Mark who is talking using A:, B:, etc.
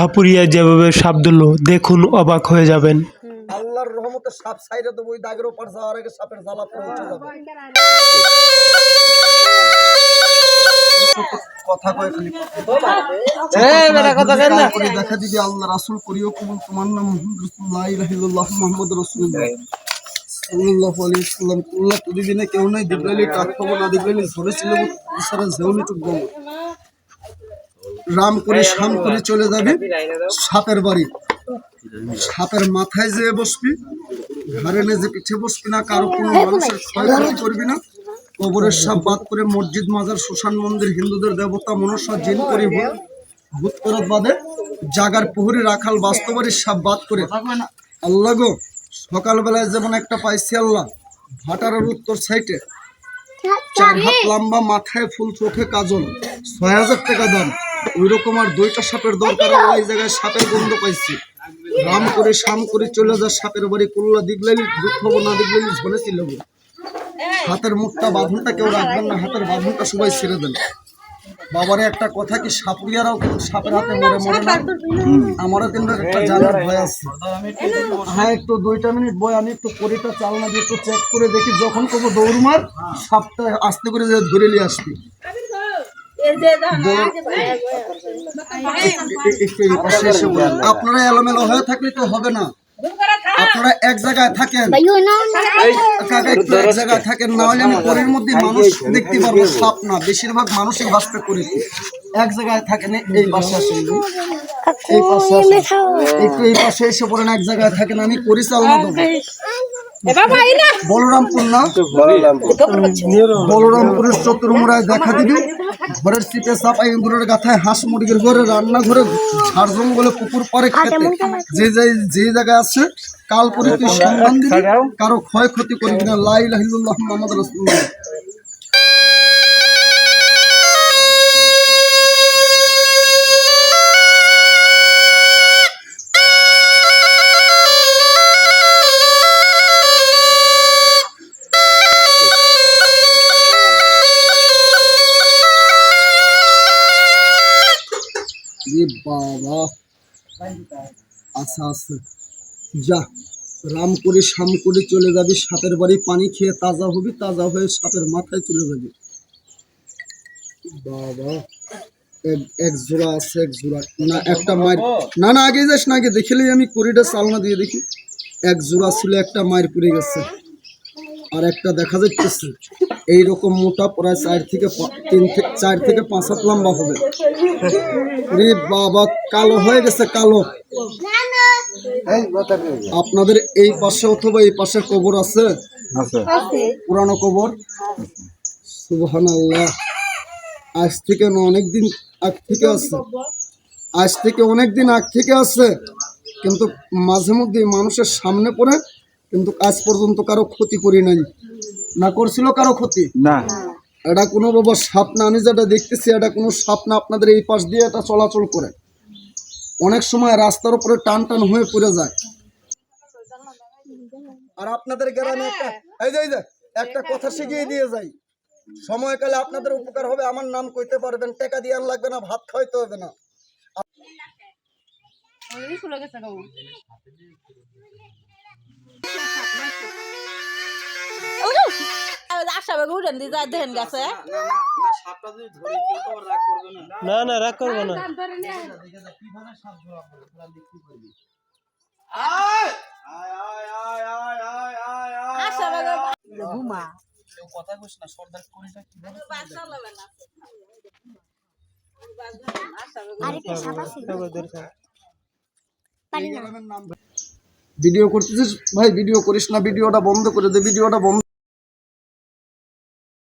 A: সাপুরিয়া যেভাবে সাপ ধরল দেখুন অবাক হয়ে যাবেন।
B: আল্লাহর রহমতে সাপ সাইরে দেবো ওই দাগের ওপর যাওয়ার আগে সাপের জ্বালা পড়ে উঠে যাবে। কথা কয় খালি করে দেখা দিবি আল্লাহ রাসূল করিও কবুল। তোমার নাম মুহাম্মদ রাসূলুল্লাহ ইলাহিল্লাহ মুহাম্মদ রাসূলুল্লাহ। সাল্লাল্লাহু আলাইহি সাল্লাম কুল্লা তুদি কেউ নাই দিবরাইলি কাঠ পাবো না সারা গো রাম করে শাম করে চলে যাবে সাপের বাড়ি। সাপের মাথায় যেয়ে বসবি ঘাড়ে নেজে পিঠে বসবি না কারও কোনো মানুষের ক্ষয়ক্ষতি করবি না। কবরের সাপ বাদ করে মসজিদ মাজার শ্মশান মন্দির হিন্দুদের দেবতা মনসা জিন করি ভূত ভূত করত বাদে জাগার পুহুরি রাখাল বাস্তবাড়ির সাপ বাদ করে। আল্লাহ গো সকালবেলায় যেমন একটা পাইছি আল্লাহ ভাটারের উত্তর সাইটে। চার হাত লম্বা মাথায় ফুল চোখে কাজল ছয় হাজার টাকা দাম। ওই রকম আর দুইটা সাপের দরকার ওই জায়গায় সাপের গন্ধ পাইছি। রাম করে শাম করে চলে যা, সাপের বাড়ি কুল্লা দিগলাইলি দুঃখ না দিগলাইলি ঝনে ছিল হাতের মুখটা, বাঁধনটা কেউ রাখবেন না, হাতের বাঁধনটা সবাই ছেড়ে দেন। বাবারে, একটা কথা কি সাপুরিয়ারাও সাপের হাতে মরে মরে না? আমারও কিন্তু একটা জানার ভয় আছে। হ্যাঁ একটু দুইটা মিনিট বয়, আমি একটু পরিটা চালনা দিয়ে একটু চেক করে দেখি, যখন কোনো দৌড় মার, সাপটা আস্তে করে ধরে নিয়ে আসবি। আপনারা এলোমেলো হয়ে থাকলে তো হবে না। আপনারা এক জায়গায় থাকেন। এক জায়গায় থাকেন, না হলে আমি পরের মধ্যে মানুষ দেখতে পারব, সাপ না। বেশিরভাগ মানুষই বাসপে করেছি। এক জায়গায় থাকেন, এই পাশে আসেন। এই পাশে একটু এই পাশে এসে পড়েন, এক জায়গায় থাকেন, আমি পরিচালনা দেবো বলরামপুর না? বলরামপুরের চতুর্মুড়ায় দেখা দিবি। ঘরের সিটে চাপাই ইন্দুরের গাথায় হাঁস মুরগির ঘরে রান্নাঘরে ঝাড় জঙ্গলে পুকুর পরে খেতে। যে যে যে জায়গায় আছে কাল করে তুই সম্মান দিবি। কারও ক্ষয়ক্ষতি করবি না। লাই লাহিল্লাহ মোহাম্মদ রসুল্লাহ এ বাবা আচ্ছা আচ্ছা যা, রাম করে শাম করে চলে যাবি, সাপের বাড়ি, পানি খেয়ে তাজা হবি, তাজা হয়ে সাপের মাথায় চলে যাবি। বাবা এক এক জোড়া আছে, এক জোড়া। না, একটা মায়ের না না, আগে যাস না, আগে দেখিলেই আমি, কুড়িটা চালনা দিয়ে দেখি। এক জোড়া ছিল, একটা মায়ের পড়ে গেছে। আর একটা দেখা যাচ্ছে এইরকম মোটা প্রায় চার থেকে তিন থেকে চার থেকে পাঁচ হাত লম্বা হবে। রে বাবা কালো হয়ে গেছে কালো। আপনাদের এই পাশে অথবা এই পাশে কবর আছে? পুরানো কবর? সুবহান আল্লাহ আজ থেকে না অনেক দিন আগ থেকে আছে। আজ থেকে অনেক দিন আগ থেকে আছে। কিন্তু মাঝে মধ্যে মানুষের সামনে পড়ে কিন্তু আজ পর্যন্ত কারও ক্ষতি করি নাই। না করছিল কারও ক্ষতি?
C: না।
B: এটা কোনো বাবা সাপ না আমি যেটা দেখতেছি এটা কোনো সাপ না আপনাদের এই পাশ দিয়ে এটা চলাচল করে। অনেক সময় রাস্তার উপরে টান টান হয়ে পড়ে যায়। আর আপনাদের গ্রামে একটা এই যে একটা কথা শিখিয়ে দিয়ে যাই। সময়কালে আপনাদের উপকার হবে আমার নাম কইতে পারবেন টাকা দিয়ে আন লাগবে না ভাত খাইতে হবে না।
D: আশাবাগ উড়েন দিয়ে যায় দেখেন গেছে।
A: না না রাগ করব না।
D: আশাবাগ ঘুমা।
B: কথা কইস না সর্দার ভিডিও করতেছিস? ভাই ভিডিও করিস না ভিডিওটা বন্ধ করে দে ভিডিওটা বন্ধ